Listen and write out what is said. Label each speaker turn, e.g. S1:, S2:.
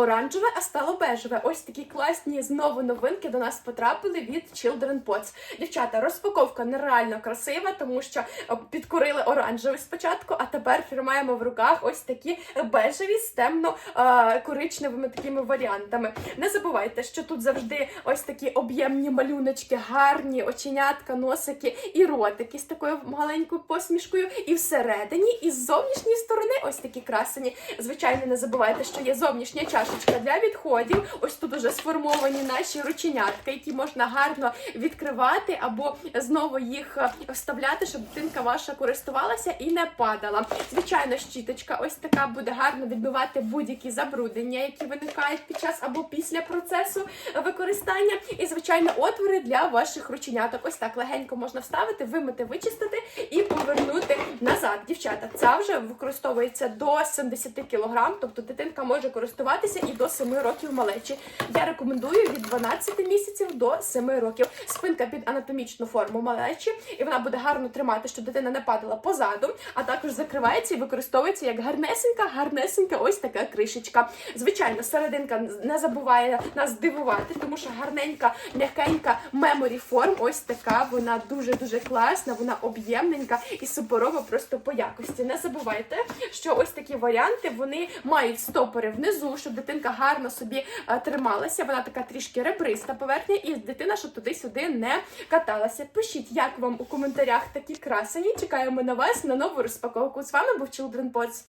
S1: оранжеве, а стало бежеве. Ось такі класні знову новинки до нас потрапили від Children Pots. Дівчата, розпаковка нереально красива, тому що е, підкорили оранжевий спочатку, а тепер тримаємо в руках ось такі бежеві з темно е, коричневими такими варіантами. Не забувайте, що тут завжди ось такі об'ємні малюночки, гарні оченятка, носики і ротики з такою маленькою посмішкою. І всередині, і з зовнішньої сторони ось такі красені. Звичайно, не забувайте, що є зовнішня чашечка для відходів. Ось тут уже сформовані наші рученятка, які можна гарно відкривати або знову їх е, вставляти, щоб дитинка ваша користувалася і не падала. Звичайно, щіточка ось така буде гарно відбивати будь-які забруднення, які виникають під час або після процесу використання. І звичайно, отвори для ваших рученяток. Ось так легенько можна вставити, вимити, вичистити і повернути назад. Дівчата, ця вже використовується до 70 кг, тобто дитинка може користуватися і до 7 років малечі. Я рекомендую від 12 місяців до 7 років. Спинка під анатомічну форму малечі, і вона буде гарно тримати, щоб дитина не падала позаду, а також закривається і використовується як гарнесенька, гарнесенька ось така кришечка. Звичайно, серединка не забуває нас дивувати, тому що гарненька, м'якенька меморі форм. Ось така. Вона дуже дуже класна, вона об'ємненька і суперова просто по якості. Не забувайте, що ось такі варіанти вони мають стопори внизу, щоб дитинка гарно собі е, трималася. Вона така трішки ребриста поверхня, і дитина, щоб туди-сюди не каталася. Пишіть, як вам у коментарях такі красені. Чекаємо на вас на нову розпаковку. З вами був Children Pots.